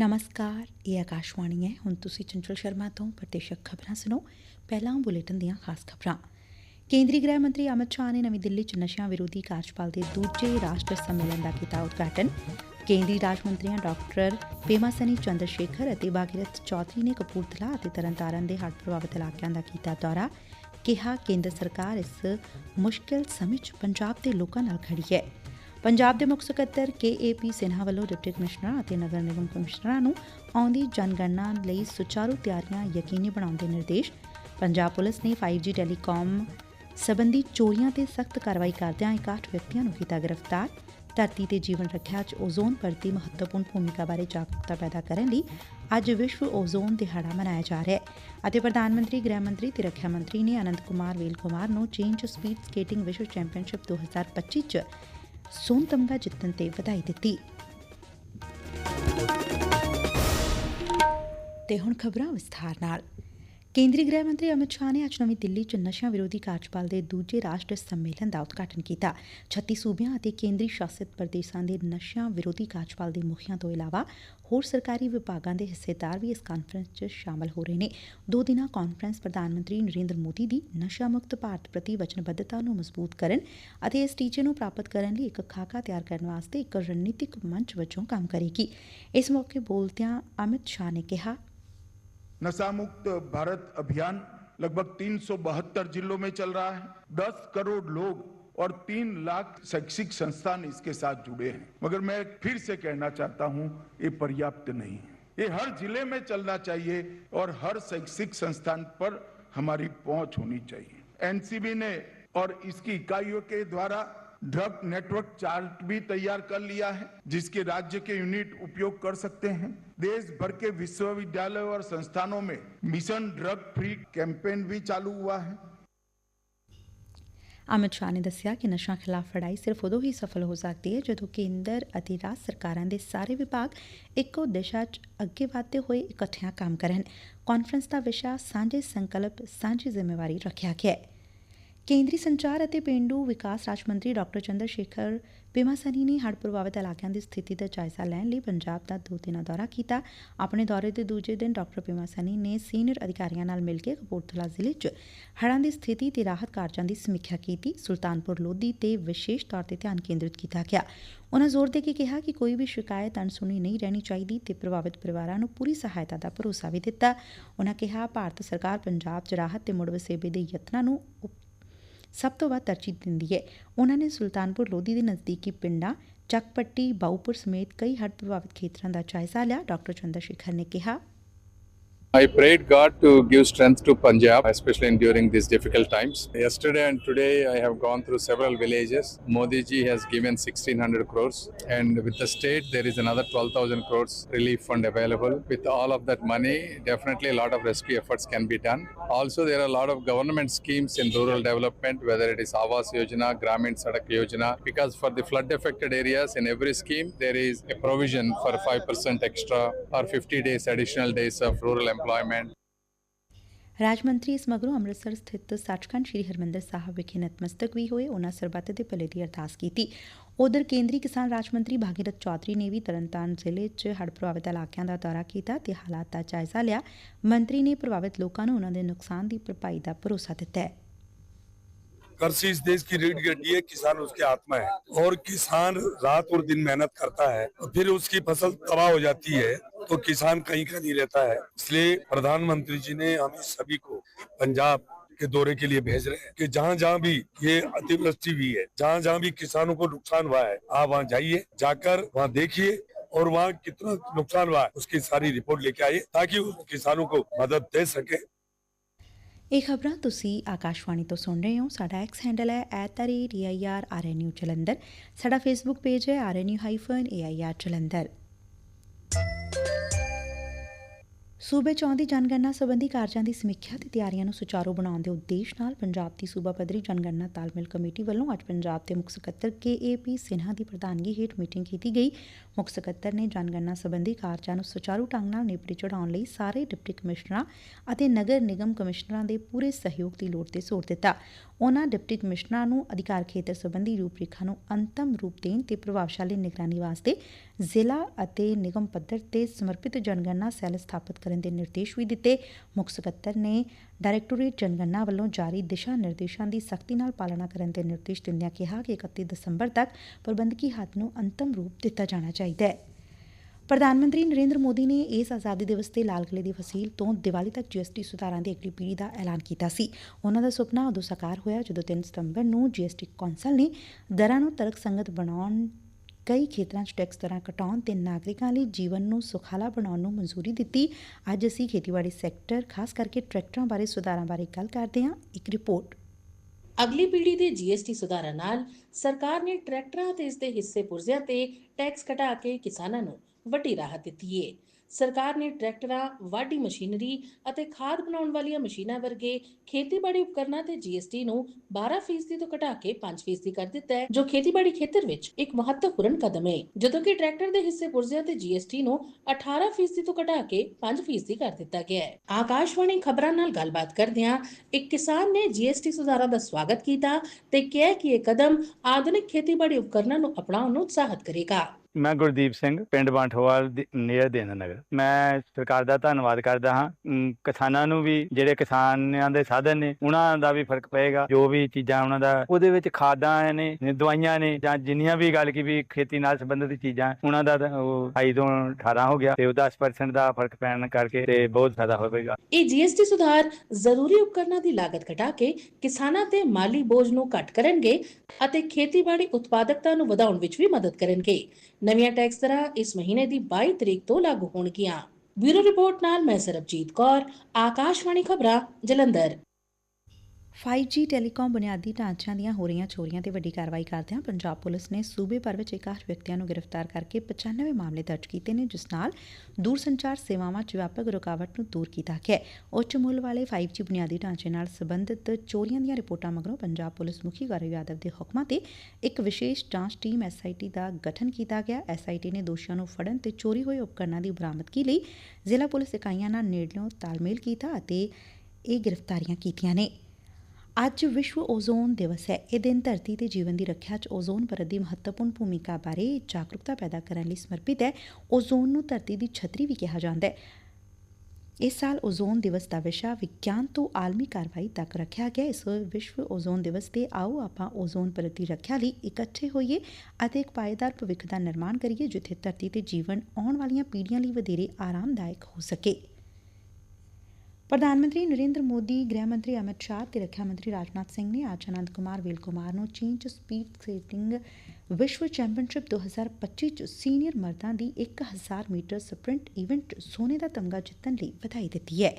ਨਮਸਕਾਰ, ਇਹ ਆਕਾਸ਼ਵਾਣੀ ਹੈ। ਹੁਣ ਤੁਸੀਂ ਚੰਚਲ ਸ਼ਰਮਾ ਤੋਂ ਪ੍ਰਤੀਸ਼ਕ ਖਬਰਾਂ ਸੁਣੋ। ਪਹਿਲਾਂ ਬੁਲੇਟਿਨ ਦੀਆਂ ਖਾਸ ਖਬਰਾਂ। ਕੇਂਦਰੀ ਗ੍ਰਹਿ ਮੰਤਰੀ ਅਮਿਤ ਸ਼ਾਹ ਨੇ ਨਵੀਂ ਦਿੱਲੀ 'ਚ ਨਸ਼ਿਆਂ ਵਿਰੋਧੀ ਕਾਰਜਪਾਲ ਦੇ ਦੂਜੇ ਰਾਸ਼ਟਰ ਸੰਮੇਲਨ ਦਾ ਕੀਤਾ ਉਦਘਾਟਨ। ਕੇਂਦਰੀ ਰਾਜ ਮੰਤਰੀਆਂ ਡਾਕਟਰ ਪੇਮਾ ਸਨੀ ਚੰਦਰ ਸ਼ੇਖਰ ਅਤੇ ਬਾਗੀਰਥ ਚੌਧਰੀ ਨੇ ਕਪੂਰਥਲਾ ਅਤੇ ਤਰਨਤਾਰਨ ਦੇ ਹੜ੍ਹ ਪ੍ਰਭਾਵਿਤ ਇਲਾਕਿਆਂ ਦਾ ਕੀਤਾ ਦੌਰਾ। ਕਿਹਾ, ਕੇਂਦਰ ਸਰਕਾਰ ਇਸ ਮੁਸ਼ਕਲ ਸਮੇਂ 'ਚ ਪੰਜਾਬ ਦੇ ਲੋਕਾਂ ਨਾਲ ਖੜੀ ਹੈ। ਪੰਜਾਬ ਦੇ ਮੁੱਖ ਸਕੱਤਰ ਕੇ ਏ ਪੀ ਸਿਨਹਾ ਵੱਲੋਂ ਡਿਪਟੀ ਕਮਿਸ਼ਨਰਾਂ ਅਤੇ ਨਗਰ ਨਿਗਮ ਕਮਿਸ਼ਨਰਾਂ ਨੂੰ ਆਉਂਦੀ ਜਨਗਣਨਾ ਲਈ ਸੁਚਾਰੂ ਤਿਆਰੀਆਂ ਯਕੀਨੀ ਬਣਾਉਣ ਦੇ ਨਿਰਦੇਸ਼, ਪੰਜਾਬ ਪੁਲਿਸ ਨੇ 5G ਟੈਲੀਕਾਮ ਸਬੰਧੀ ਚੋਰੀਆਂ ਤੇ ਸਖਤ ਕਾਰਵਾਈ ਕਰਦਿਆਂ 61 ਵਿਅਕਤੀਆਂ ਨੂੰ ਕੀਤਾ ਗ੍ਰਿਫਤਾਰ। ਧਰਤੀ ਤੇ ਜੀਵਨ ਰੱਖਿਆ 'ਚ ਓਜ਼ੋਨ ਪਰਤ ਮਹੱਤਵਪੂਰਨ ਭੂਮਿਕਾ ਬਾਰੇ ਜਾਗਰੂਕਤਾ ਪੈਦਾ ਕਰਨ ਲਈ ਅੱਜ ਵਿਸ਼ਵ ਓਜ਼ੋਨ ਦਿਹਾੜਾ ਮਨਾਇਆ ਜਾ ਰਿਹਾ ਹੈ ਅਤੇ ਪ੍ਰਧਾਨ ਮੰਤਰੀ, ਗ੍ਰਹਿ ਮੰਤਰੀ ਤੇ ਰੱਖਿਆ ਮੰਤਰੀ ਨੇ ਅਨੰਤ ਕੁਮਾਰ, ਵੇਲ ਕੁਮਾਰ ਨੂੰ ਚੀਨ 'ਚ ਸਪੀਡ ਸਕੇਟਿੰਗ ਵਿਸ਼ਵ ਚੈਂਪੀਅਨਸ਼ਿਪ 2025 'ਚ ਸੋਨ ਤਮਗਾ ਜਿੱਤਣ ਤੇ ਵਧਾਈ ਦਿੱਤੀ। ਤੇ ਹੁਣ ਖਬਰਾਂ ਵਿਸਥਾਰ ਨਾਲ। ਕੇਂਦਰੀ ਗ੍ਰਹਿ ਮੰਤਰੀ ਅਮਿਤ ਸ਼ਾਹ ਨੇ ਅੱਜ ਨਵੀਂ ਦਿੱਲੀ 'ਚ ਨਸ਼ਿਆਂ ਵਿਰੋਧੀ ਕਾਰਜਪਾਲ ਦੇ ਦੂਜੇ ਰਾਸ਼ਟਰ ਸੰਮੇਲਨ ਦਾ ਉਦਘਾਟਨ ਕੀਤਾ। 36 ਸੂਬਿਆਂ ਅਤੇ ਕੇਂਦਰੀ ਸ਼ਾਸਿਤ ਪ੍ਰਦੇਸ਼ਾਂ ਦੇ ਨਸ਼ਿਆਂ ਵਿਰੋਧੀ ਕਾਰਜਪਾਲ ਦੇ ਮੁਖੀਆਂ ਤੋਂ ਇਲਾਵਾ ਹੋਰ ਸਰਕਾਰੀ ਵਿਭਾਗਾਂ ਦੇ ਹਿੱਸੇਦਾਰ ਵੀ ਇਸ ਕਾਨਫਰੰਸ 'ਚ ਸ਼ਾਮਲ ਹੋ ਰਹੇ ਨੇ ਦੋ ਦਿਨਾਂ ਕਾਨਫਰੰਸ ਪ੍ਰਧਾਨ ਮੰਤਰੀ ਨਰਿੰਦਰ ਮੋਦੀ ਦੀ ਨਸ਼ਾ ਮੁਕਤ ਭਾਰਤ ਪ੍ਰਤੀ ਵਚਨਬੱਧਤਾ ਨੂੰ ਮਜ਼ਬੂਤ ਕਰਨ ਅਤੇ ਇਸ ਟੀਚੇ ਨੂੰ ਪ੍ਰਾਪਤ ਕਰਨ ਲਈ ਇੱਕ ਖਾਕਾ ਤਿਆਰ ਕਰਨ ਵਾਸਤੇ ਇੱਕ ਰਣਨੀਤਿਕ ਮੰਚ ਵਜੋਂ ਕੰਮ ਕਰੇਗੀ ਇਸ ਮੌਕੇ ਬੋਲਦਿਆਂ ਅਮਿਤ ਸ਼ਾਹ ਨੇ ਕਿਹਾ नशा मुक्त भारत अभियान लगभग तीन जिलों में चल रहा है 10 करोड़ लोग और तीन लाख शैक्षिक संस्थान इसके साथ जुड़े हैं। मगर मैं फिर से कहना चाहता हूँ, ये पर्याप्त नहीं है। ये हर ज़िले में चलना चाहिए और हर शैक्षिक संस्थान पर हमारी पहुँच होनी चाहिए। एनसीबी ने और इसकी इकाइयों के द्वारा ड्रग नेटवर्क चार्ट भी तैयार कर लिया है, जिसके राज्य के यूनिट उपयोग कर सकते हैं। देश भर के विश्वविद्यालय और संस्थानों में मिशन ड्रग फ्री कैंपेन भी चालू हुआ है। ਅਮਿਤ ਸ਼ਾਹ ਨੇ ਦੱਸਿਆ ਕਿ ਨਸ਼ਾ ਖਿਲਾਫ ਲੜਾਈ ਸਿਰਫ ਉਦੋਂ ਹੀ ਸਫਲ ਹੋ ਸਕਦੀ ਹੈ ਜਦੋਂ ਕੇਂਦਰ ਅਤੇ ਰਾਜ ਸਰਕਾਰਾਂ ਦੇ ਸਾਰੇ ਵਿਭਾਗ ਇੱਕੋ ਦਿਸ਼ਾ 'ਚ ਅੱਗੇ ਵਧਦੇ ਹੋਏ ਇਕੱਠਿਆਂ ਕੰਮ ਕਰਨ। ਕਾਨਫਰੰਸ ਦਾ ਵਿਸ਼ਾ ਸਾਂਝੇ ਸੰਕਲਪ, ਸਾਂਝੀ ਜ਼ਿੰਮੇਵਾਰੀ ਰੱਖਿਆ ਗਿਆ ਹੈ। ਕੇਂਦਰੀ ਸੰਚਾਰ ਅਤੇ ਪੇਂਡੂ ਵਿਕਾਸ ਰਾਜ ਮੰਤਰੀ ਡਾਕਟਰ ਚੰਦਰ ਸ਼ੇਖਰ ਪੇਮਾਸਨੀ ਨੇ ਹੜ੍ਹ ਪ੍ਰਭਾਵਿਤ ਇਲਾਕਿਆਂ ਦੀ ਸਥਿਤੀ ਦਾ ਜਾਇਜ਼ਾ ਲੈਣ ਲਈ ਪੰਜਾਬ ਦਾ ਦੋ ਦਿਨਾਂ ਦੌਰਾ ਕੀਤਾ। ਆਪਣੇ ਦੌਰੇ ਦੇ ਦੂਜੇ ਦਿਨ ਡਾਕਟਰ ਪੇਮਾਸਨੀ ਨੇ ਸੀਨੀਅਰ ਅਧਿਕਾਰੀਆਂ ਨਾਲ ਮਿਲ ਕੇ ਕਪੂਰਥਲਾ ਜ਼ਿਲ੍ਹੇ 'ਚ ਹੜ੍ਹਾਂ ਦੀ ਸਥਿਤੀ ਤੇ ਰਾਹਤ ਕਾਰਜਾਂ ਦੀ ਸਮੀਖਿਆ ਕੀਤੀ। ਸੁਲਤਾਨਪੁਰ ਲੋਧੀ ਤੇ ਵਿਸ਼ੇਸ਼ ਤੌਰ ਤੇ ਧਿਆਨ ਕੇਂਦਰਿਤ ਕੀਤਾ ਗਿਆ। ਉਨ੍ਹਾਂ ਜ਼ੋਰ ਦੇ ਕੇ ਕਿਹਾ ਕਿ ਕੋਈ ਵੀ ਸ਼ਿਕਾਇਤ ਅਣਸੁਣੀ ਨਹੀਂ ਰਹਿਣੀ ਚਾਹੀਦੀ ਤੇ ਪ੍ਰਭਾਵਿਤ ਪਰਿਵਾਰਾਂ ਨੂੰ ਪੂਰੀ ਸਹਾਇਤਾ ਦਾ ਭਰੋਸਾ ਵੀ ਦਿੱਤਾ। ਉਨ੍ਹਾਂ ਕਿਹਾ, ਭਾਰਤ ਸਰਕਾਰ ਪੰਜਾਬ 'ਚ ਰਾਹਤ ਤੇ ਮੁੜ ਵਸੇਬੇ ਦੇ ਯਤਨਾਂ ਨੂੰ ਸਭ ਤੋਂ ਵੱਧ ਤਰਜੀਹ ਦਿੰਦੀ ਹੈ। ਉਹਨਾਂ ਨੇ ਸੁਲਤਾਨਪੁਰ ਲੋਧੀ ਦੇ ਨਜ਼ਦੀਕੀ ਪਿੰਡਾਂ ਚੱਕਪੱਟੀ ਬਾਉਪੁਰ ਸਮੇਤ ਕਈ ਹੜ੍ਹ ਪ੍ਰਭਾਵਿਤ ਖੇਤਰਾਂ ਦਾ ਜਾਇਜ਼ਾ ਲਿਆ। ਡਾਕਟਰ ਚੰਦਰ ਸ਼ੇਖਰ ਨੇ ਕਿਹਾ I prayed God to give strength to Punjab, especially during these difficult times. Yesterday and today, I have gone through several villages. Modi ji has given 1600 crores, and with the state, there is another 12,000 crores relief fund available. With all of that money, definitely a lot of rescue efforts can be done. Also, there are a lot of government schemes in rural development, whether it is Awas Yojana, Gramin Sadak Yojana, because for the flood affected areas, in every scheme, there is a provision for 5% extra or 50 days additional days of rural employment. ਰਾਜ ਮੰਤਰੀ ਇਸ ਮਗਰੋਂ ਅੰਮ੍ਰਿਤਸਰ ਸਥਿਤ ਸੱਚਖੰਡ ਸ੍ਰੀ ਹਰਮੰਦਰ ਸਾਹਿਬ ਵਿਖੇ ਨਤਮਸਤਕ ਵੀ ਹੋਏ ਉਹਨਾਂ ਸਰਬੱਤ ਦੇ ਭਲੇ ਦੀ ਅਰਦਾਸ ਕੀਤੀ ਉਧਰ ਕੇਂਦਰੀ ਕਿਸਾਨ ਰਾਜ ਮੰਤਰੀ ਭਾਗੀਰਥ ਚੌਧਰੀ ਨੇ ਵੀ ਤਰਨਤਾਰਨ ਜ਼ਿਲ੍ਹੇ 'ਚ ਹੜ੍ਹ ਪ੍ਰਭਾਵਿਤ ਇਲਾਕਿਆਂ ਦਾ ਦੌਰਾ ਕੀਤਾ ਤੇ ਹਾਲਾਤ ਦਾ ਜਾਇਜ਼ਾ ਲਿਆ ਮੰਤਰੀ ਨੇ ਪ੍ਰਭਾਵਿਤ ਲੋਕਾਂ ਨੂੰ ਉਹਨਾਂ ਦੇ ਨੁਕਸਾਨ ਦੀ ਭਰਪਾਈ ਦਾ ਭਰੋਸਾ ਦਿੱਤਾ ਹੈ कृषि इस देश की रीढ़ की हड्डी है किसान उसकी आत्मा है और किसान रात और दिन मेहनत करता है और फिर उसकी फसल तबाह हो जाती है तो किसान कहीं का नहीं रहता है इसलिए प्रधानमंत्री जी ने हमें सभी को पंजाब के दौरे के लिए भेज रहे हैं कि जहाँ जहाँ भी ये अतिवृष्टि हुई है जहाँ जहाँ भी किसानों को नुकसान हुआ है आप वहाँ जाइए जाकर वहाँ देखिए और वहाँ कितना नुकसान हुआ है उसकी सारी रिपोर्ट लेके आइए ताकि उस किसानों को मदद दे सके ਇਹ ਖਬਰਾਂ ਤੁਸੀਂ ਆਕਾਸ਼ਵਾਣੀ ਤੋਂ ਸੁਣ ਰਹੇ ਹੋ ਸਾਡਾ ਐਕਸ ਹੈਂਡਲ ਹੈ @air_arnu ਜਲੰਧਰ ਸਾਡਾ ਫੇਸਬੁੱਕ ਪੇਜ ਹੈ rnu-air ਜਲੰਧਰ ਸੂਬੇ ਚ ਆਉਂਦੀ ਜਨਗਣਨਾ ਸੰਬੰਧੀ ਕਾਰਜਾਂ ਦੀ ਸਮੀਖਿਆ ਤੇ ਤਿਆਰੀਆਂ ਨੂੰ ਸੁਚਾਰੂ ਬਣਾਉਣ ਦੇ ਉਦੇਸ਼ ਨਾਲ ਪੰਜਾਬ ਦੀ ਸੂਬਾ ਪੱਧਰੀ ਜਨਗਣਨਾ ਤਾਲਮੇਲ ਕਮੇਟੀ ਵੱਲੋਂ ਅੱਜ ਪੰਜਾਬ ਦੇ ਮੁੱਖ ਸਕੱਤਰ ਕੇਏਪੀ ਸਿਨਹਾ ਦੀ ਪ੍ਰਧਾਨਗੀ ਹੇਠ ਮੀਟਿੰਗ ਕੀਤੀ ਗਈ। ਮੁੱਖ ਸਕੱਤਰ ਨੇ ਜਨਗਣਨਾ ਸੰਬੰਧੀ ਕਾਰਜਾਂ ਨੂੰ ਸੁਚਾਰੂ ਢੰਗ ਨਾਲ ਨਿਪਟੀ ਚੜਾਉਣ ਲਈ ਸਾਰੇ ਡਿਪਟੀ ਕਮਿਸ਼ਨਰਾਂ ਅਤੇ ਨਗਰ ਨਿਗਮ ਕਮਿਸ਼ਨਰਾਂ ਦੇ ਪੂਰੇ ਸਹਿਯੋਗ ਦੀ ਲੋੜ ਤੇ ਜ਼ੋਰ ਦਿੱਤਾ। ਉਹਨਾਂ ਡਿਪਟੀ ਕਮਿਸ਼ਨਰਾਂ ਨੂੰ ਅਧਿਕਾਰ ਖੇਤਰ ਸੰਬੰਧੀ ਰੂਪਰੇਖਾ ਨੂੰ ਅੰਤਮ ਰੂਪ ਦੇਣ ਤੇ ਪ੍ਰਭਾਵਸ਼ਾਲੀ ਨਿਗਰਾਨੀ ਵਾਸਤੇ ਜ਼ਿਲ੍ਹਾ ਅਤੇ ਨਿਗਮ ਪੱਧਰ ਤੇ ਸਮਰਪਿਤ ਜਨਗਣਨਾ ਸੈੱਲ ਸਥਾਪਿਤ ਕਰਨ ਦੇ ਨਿਰਦੇਸ਼ ਵੀ ਦਿੱਤੇ। ਮੁੱਖ ਸਕੱਤਰ ਨੇ ਡਾਇਰੈਕਟੋਰੇਟ ਜਨਗਣਨਾ ਵੱਲੋਂ ਜਾਰੀ ਦਿਸ਼ਾ ਨਿਰਦੇਸ਼ਾਂ ਦੀ ਸਖਤੀ ਨਾਲ ਪਾਲਣਾ ਕਰਨ ਦੇ ਨਿਰਦੇਸ਼ ਦਿੰਦਿਆਂ ਕਿਹਾ ਕਿ 31 ਦਸੰਬਰ ਤੱਕ ਪ੍ਰਬੰਧਕੀ ਹੱਦ ਨੂੰ ਅੰਤਮ ਰੂਪ ਦਿੱਤਾ ਜਾਣਾ ਚਾਹੀਦਾ ਹੈ। ਪ੍ਰਧਾਨ ਮੰਤਰੀ ਨਰਿੰਦਰ ਮੋਦੀ ਨੇ ਇਸ ਆਜ਼ਾਦੀ ਦਿਵਸ ਤੇ ਲਾਲ ਕਿਲੇ ਦੀ ਫਸੀਲ ਤੋਂ ਦੀਵਾਲੀ ਤੱਕ ਜੀਐਸਟੀ ਸੁਧਾਰਾਂ ਦੀ ਅਗਲੀ ਪੀੜ੍ਹੀ ਦਾ ਐਲਾਨ ਕੀਤਾ ਸੀ। ਉਹਨਾਂ ਦਾ ਸੁਪਨਾ ਉਦੋਂ ਸਾਕਾਰ ਹੋਇਆ ਜਦੋਂ 3 ਸਤੰਬਰ ਨੂੰ ਜੀਐਸਟੀ ਕੌਂਸਲ ਨੇ ਦਰਾਂ ਨੂੰ ਤਰਕਸੰਗਤ ਬਣਾਉਣ ਕਈ ਖੇਤਰਾਂ 'ਚ ਟੈਕਸ ਦਰਾਂ ਘਟਾਉਣ ਤੇ ਨਾਗਰਿਕਾਂ ਲਈ ਜੀਵਨ ਨੂੰ ਸੁਖਾਲਾ ਬਣਾਉਣ ਨੂੰ ਮਨਜ਼ੂਰੀ ਦਿੱਤੀ। ਅੱਜ ਅਸੀਂ ਖੇਤੀਬਾੜੀ ਸੈਕਟਰ ਖਾਸ ਕਰਕੇ ਟਰੈਕਟਰਾਂ ਬਾਰੇ ਸੁਧਾਰਾਂ ਬਾਰੇ ਗੱਲ ਕਰਦੇ ਹਾਂ। ਇੱਕ ਰਿਪੋਰਟ ਅਗਲੀ ਪੀੜ੍ਹੀ ਦੇ ਜੀਐਸਟੀ ਸੁਧਾਰਾਂ ਨਾਲ ਸਰਕਾਰ ਨੇ ਟਰੈਕਟਰਾਂ ਤੇ ਇਸ ਦੇ ਹਿੱਸੇ ਪੁਰਜ਼ਿਆਂ ਤੇ ਟੈਕਸ ਘਟਾ ਕੇ ਕਿਸਾਨਾਂ ਨੂੰ ਵੱਡੀ ਰਾਹਤ ਦਿੱਤੀ ਹੈ ਸਰਕਾਰ ਨੇ ਟਰੈਕਟਰਾਂ, ਵਾਢੀ ਮਸ਼ੀਨਰੀ ਅਤੇ ਖਾਦ ਬਣਾਉਣ ਵਾਲੀਆਂ ਮਸ਼ੀਨਾਂ ਵਰਗੇ ਖੇਤੀਬਾੜੀ ਉਪਕਰਨਾਂ ਤੇ ਜੀਐਸਟੀ ਨੂੰ 12% ਤੋਂ ਘਟਾ ਕੇ 5% ਕਰ ਦਿੱਤਾ ਹੈ ਜੋ ਖੇਤੀਬਾੜੀ ਖੇਤਰ ਵਿੱਚ ਇੱਕ ਮਹੱਤਵਪੂਰਨ ਕਦਮ ਹੈ। ਜਦੋਂ ਕਿ ਟਰੈਕਟਰ ਦੇ ਹਿੱਸੇ ਪੁਰਜ਼ਿਆਂ ਤੇ ਜੀਐਸਟੀ ਨੂੰ 18% ਤੋਂ ਘਟਾ ਕੇ 5% ਕਰ ਦਿੱਤਾ ਗਿਆ ਹੈ। ਆਕਾਸ਼ਵਾਣੀ ਖਬਰਾਂ ਨਾਲ ਗੱਲਬਾਤ ਕਰਦਿਆਂ ਇੱਕ ਕਿਸਾਨ ਨੇ ਜੀਐਸਟੀ ਸੁਧਾਰਾਂ ਦਾ ਸਵਾਗਤ ਕੀਤਾ ਤੇ ਕਿਹਾ ਕਿ ਇਹ ਕਦਮ ਆਧੁਨਿਕ ਖੇਤੀਬਾੜੀ ਉਪਕਰਨਾਂ ਨੂੰ ਅਪਣਾਉਣ ਨੂੰ ਉਤਸ਼ਾਹਿਤ ਕਰੇਗਾ। ਮੈਂ ਗੁਰਦੀਪ ਸਿੰਘ, ਪਿੰਡ ਬਾਂਠੋਵਾਲ ਨੀਅਰ ਦੇਨ ਨਗਰ ਮੈਂ ਸਰਕਾਰ ਦਾ ਧੰਨਵਾਦ ਕਰਦਾ ਹਾਂ। ਕਿਸਾਨਾਂ ਨੂੰ ਵੀ, ਜਿਹੜੇ ਕਿਸਾਨਾਂ ਦੇ ਸਾਧਨ ਨੇ, ਉਹਨਾਂ ਦਾ ਵੀ ਫ਼ਰਕ ਪਏਗਾ। ਜੋ ਵੀ ਚੀਜ਼ਾਂ ਉਹਨਾਂ ਦਾ, ਉਹਦੇ ਵਿੱਚ ਖਾਦਾਂ ਨੇ ਦਵਾਈਆਂ ਨੇ, ਜਾਂ ਜਿੰਨੀਆਂ ਵੀ ਗੱਲ ਕੀ ਵੀ ਖੇਤੀ ਨਾਲ ਸੰਬੰਧਿਤ ਚੀਜ਼ਾਂ, ਉਹਨਾਂ ਦਾ ਉਹ 28 ਤੋਂ 18 ਹੋ ਗਿਆ। ਤੇ ਉਹ 10% ਦਾ ਫ਼ਰਕ ਪੈਣ ਕਰਕੇ ਤੇ ਬਹੁਤ ਫਾਇਦਾ ਹੋਵੇਗਾ। ਇਹ ਜੀਐਸਟੀ ਸੁਧਾਰ ਜ਼ਰੂਰੀ ਉਪਕਰਨਾਂ ਦੀ ਲਾਗਤ ਘਟਾ ਕੇ ਕਿਸਾਨਾਂ ਤੇ ਮਾਲੀ ਬੋਝ ਨੂੰ ਘੱਟ ਕਰਨਗੇ ਅਤੇ ਖੇਤੀਬਾੜੀ ਉਤਪਾਦਕਤਾ ਨੂੰ ਵਧਾਉਣ ਵਿੱਚ ਵੀ ਮਦਦ ਕਰਨਗੇ। ਨਵੀਆਂ ਟੈਕਸ ਦਰਾਂ ਇਸ ਮਹੀਨੇ ਦੀ 22 ਤਰੀਕ ਤੋਂ ਲਾਗੂ ਹੋਣਗੀਆਂ। ਬਿਊਰੋ ਰਿਪੋਰਟ ਨਾਲ ਮੈਂ ਸਰਬਜੀਤ ਕੌਰ, ਆਕਾਸ਼ਵਾਣੀ ਖਬਰਾਂ ਜਲੰਧਰ। 5G ਟੈਲੀਕਾਮ ਬੁਨਿਆਦੀ ਢਾਂਚਿਆਂ ਦੀਆਂ ਹੋ ਰਹੀਆਂ ਚੋਰੀਆਂ ਤੇ ਵੱਡੀ ਕਾਰਵਾਈ ਕਰਦਿਆਂ ਪੰਜਾਬ ਪੁਲਿਸ ਨੇ ਸੂਬੇ ਭਰ ਵਿੱਚ 61 ਵਿਅਕਤੀਆਂ ਨੂੰ ਗ੍ਰਿਫਤਾਰ ਕਰਕੇ 95 ਮਾਮਲੇ ਦਰਜ ਕੀਤੇ ਨੇ, ਜਿਸ ਨਾਲ ਦੂਰਸੰਚਾਰ ਸੇਵਾਵਾਂ 'ਚ ਵਿਆਪਕ ਰੁਕਾਵਟ ਨੂੰ ਦੂਰ ਕੀਤਾ ਗਿਆ ਉੱਚ ਮੁੱਲ ਵਾਲੇ 5G ਬੁਨਿਆਦੀ ਢਾਂਚੇ ਨਾਲ ਸੰਬੰਧਿਤ ਚੋਰੀਆਂ ਦੀਆਂ ਰਿਪੋਰਟਾਂ ਮਗਰੋਂ ਪੰਜਾਬ ਪੁਲਿਸ ਮੁਖੀ ਗੌਰਵ ਯਾਦਵ ਦੇ ਹੁਕਮਾਂ ਤੇ ਇੱਕ ਵਿਸ਼ੇਸ਼ ਜਾਂਚ ਟੀਮ ਐਸਆਈਟੀ ਦਾ ਗਠਨ ਕੀਤਾ ਗਿਆ। ਐਸਆਈਟੀ ਨੇ ਦੋਸ਼ੀਆਂ ਨੂੰ ਫੜਨ ਤੇ ਚੋਰੀ ਹੋਏ ਉਪਕਰਨਾਂ ਦੀ ਬਰਾਮਦਗੀ ਲਈ ਜ਼ਿਲ੍ਹਾ ਪੁਲਿਸ ਇਕਾਈਆਂ ਨਾਲ ਨੇੜਲਿਓਂ ਤਾਲਮੇਲ ਕੀਤਾ ਅਤੇ ਇਹ ਗ੍ਰਿਫਤਾਰੀਆਂ ਕੀਤੀਆਂ ਨੇ। ਅੱਜ ਵਿਸ਼ਵ ਓਜ਼ੋਨ ਦਿਵਸ ਹੈ। ਇਹ ਦਿਨ ਧਰਤੀ ਤੇ ਜੀਵਨ ਦੀ ਰੱਖਿਆ 'ਚ ਓਜ਼ੋਨ ਪਰਤ ਦੀ ਮਹੱਤਵਪੂਰਨ ਭੂਮਿਕਾ ਬਾਰੇ ਜਾਗਰੂਕਤਾ ਪੈਦਾ ਕਰਨ ਲਈ ਸਮਰਪਿਤ ਹੈ। ਓਜ਼ੋਨ ਨੂੰ ਧਰਤੀ ਦੀ ਛਤਰੀ ਵੀ ਕਿਹਾ ਜਾਂਦਾ ਹੈ। ਇਸ ਸਾਲ ਓਜ਼ੋਨ ਦਿਵਸ ਦਾ ਵਿਸ਼ਾ ਵਿਗਿਆਨ ਤੋਂ ਆਲਮੀ ਕਾਰਵਾਈ ਤੱਕ ਰੱਖਿਆ ਗਿਆ। ਇਸ ਵਿਸ਼ਵ ਓਜ਼ੋਨ ਦਿਵਸ ਤੇ ਆਓ ਆਪਾਂ ਓਜ਼ੋਨ ਪਰਤ ਦੀ ਰੱਖਿਆ ਲਈ ਇਕੱਠੇ ਹੋਈਏ ਅਤੇ ਇੱਕ ਪਾਏਦਾਰ ਭਵਿੱਖ ਦਾ ਨਿਰਮਾਣ ਕਰੀਏ, ਜਿੱਥੇ ਧਰਤੀ ਤੇ ਜੀਵਨ ਆਉਣ ਵਾਲੀਆਂ ਪੀੜ੍ਹੀਆਂ ਲਈ ਵਧੇਰੇ ਆਰਾਮਦਾਇਕ ਹੋ ਸਕੇ। ਪ੍ਰਧਾਨ ਮੰਤਰੀ ਨਰਿੰਦਰ ਮੋਦੀ, ਗ੍ਰਹਿ ਮੰਤਰੀ ਅਮਿਤ ਸ਼ਾਹ ਤੇ ਰੱਖਿਆ ਮੰਤਰੀ ਰਾਜਨਾਥ ਸਿੰਘ ਨੇ ਅੱਜ ਅਨੰਦ ਕੁਮਾਰ ਵੇਲ ਕੁਮਾਰ ਨੂੰ ਚੀਨ ਚ ਸਪੀਡ ਸਕੇਟਿੰਗ ਵਿਸ਼ਵ ਚੈਂਪੀਅਨਸ਼ਿਪ 2025 ਚ ਸੀਨੀਅਰ ਮਰਦਾਂ ਦੀ 1000 ਮੀਟਰ ਸਪ੍ਰਿੰਟ ਇਵੈਂਟ ਸੋਨੇ ਦਾ ਤਮਗਾ ਜਿੱਤਣ ਲਈ ਵਧਾਈ ਦਿੱਤੀ ਹੈ।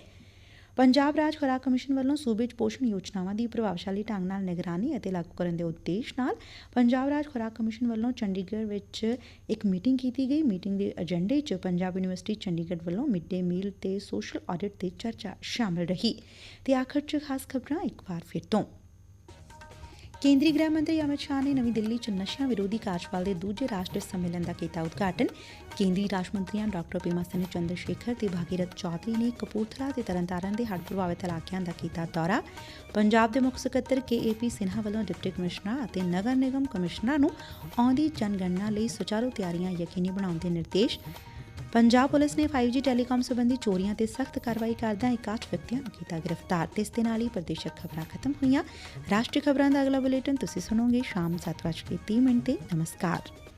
ਪੰਜਾਬ ਰਾਜ ਖੁਰਾਕ ਕਮਿਸ਼ਨ ਵੱਲੋਂ ਸੂਬੇ 'ਚ ਪੋਸ਼ਣ ਯੋਜਨਾਵਾਂ ਦੀ ਪ੍ਰਭਾਵਸ਼ਾਲੀ ਢੰਗ ਨਾਲ ਨਿਗਰਾਨੀ ਅਤੇ ਲਾਗੂ ਕਰਨ ਦੇ ਉਦੇਸ਼ ਨਾਲ ਪੰਜਾਬ ਰਾਜ ਖੁਰਾਕ ਕਮਿਸ਼ਨ ਵੱਲੋਂ ਚੰਡੀਗੜ੍ਹ ਵਿੱਚ ਇੱਕ ਮੀਟਿੰਗ ਕੀਤੀ ਗਈ। ਮੀਟਿੰਗ ਦੇ ਏਜੰਡੇ 'ਚ ਪੰਜਾਬ ਯੂਨੀਵਰਸਿਟੀ ਚੰਡੀਗੜ੍ਹ ਵੱਲੋਂ ਮਿਡ ਡੇ ਮੀਲ ਤੇ ਸੋਸ਼ਲ ਆਡਿਟ ਤੇ ਚਰਚਾ ਸ਼ਾਮਲ ਰਹੀ। ਤੇ ਆਖਰ 'ਚ ਖਾਸ ਖਬਰਾਂ ਇੱਕ ਵਾਰ ਫਿਰ ਤੋਂ। ਕੇਂਦਰੀ ਗ੍ਰਹਿ ਮੰਤਰੀ ਅਮਿਤ ਸ਼ਾਹ ਨੇ ਨਵੀਂ ਦਿੱਲੀ 'ਚ ਨਸ਼ਿਆਂ ਵਿਰੋਧੀ ਕਾਰਜਪਾਲ ਦੇ ਦੂਜੇ ਰਾਸ਼ਟਰੀ ਸੰਮੇਲਨ ਦਾ ਕੀਤਾ ਉਦਘਾਟਨ। ਕੇਂਦਰੀ ਰਾਜ ਮੰਤਰੀਆਂ ਡਾਕਟਰ ਪੀਮਾ ਸਿੰਘ ਚੰਦਰ ਸ਼ੇਖਰ ਤੇ ਭਾਗੀਰਥ ਚੌਧਰੀ ਨੇ ਕਪੂਰਥਲਾ ਤੇ ਤਰਨਤਾਰਨ ਦੇ ਹੜ੍ਹ ਪ੍ਰਭਾਵਿਤ ਇਲਾਕਿਆਂ ਦਾ ਕੀਤਾ ਦੌਰਾ। ਪੰਜਾਬ ਦੇ ਮੁੱਖ ਸਕੱਤਰ ਕੇਏਪੀ ਸਿਨਹਾ ਵੱਲੋਂ ਡਿਪਟੀ ਕਮਿਸ਼ਨਰ ਅਤੇ ਨਗਰ ਨਿਗਮ ਕਮਿਸ਼ਨਰਾਂ ਨੂੰ ਆਉਂਦੀ ਜਨਗਣਨਾ ਲਈ ਸੁਚਾਰੂ ਤਿਆਰੀਆਂ ਯਕੀਨੀ ਬਣਾਉਣ ਦੇ ਨਿਰਦੇਸ਼ ਪੰਜਾਬ ਪੁਲਿਸ ਨੇ 5G ਟੈਲੀਕਾਮ ਸੰਬੰਧੀ ਚੋਰੀਆਂ ਤੇ ਸਖਤ ਕਾਰਵਾਈ ਕਰਦਿਆਂ ਇਕਾਠ ਵਿਅਕਤੀਆਂ ਨੂੰ ਕੀਤਾ ਗ੍ਰਿਫਤਾਰ। ਤੇ ਇਸ ਦੇ ਨਾਲ ਹੀ ਪ੍ਰਦੇਸ਼ਕ ਖਬਰਾਂ ਖਤਮ ਹੋਈਆਂ। ਰਾਸ਼ਟਰੀ ਖਬਰਾਂ ਦਾ ਅਗਲਾ ਬੁਲੇਟਿਨ ਤੁਸੀਂ ਸੁਣੋਗੇ ਸ਼ਾਮ 7:30 ਮਿੰਟ ਤੇ। ਨਮਸਕਾਰ।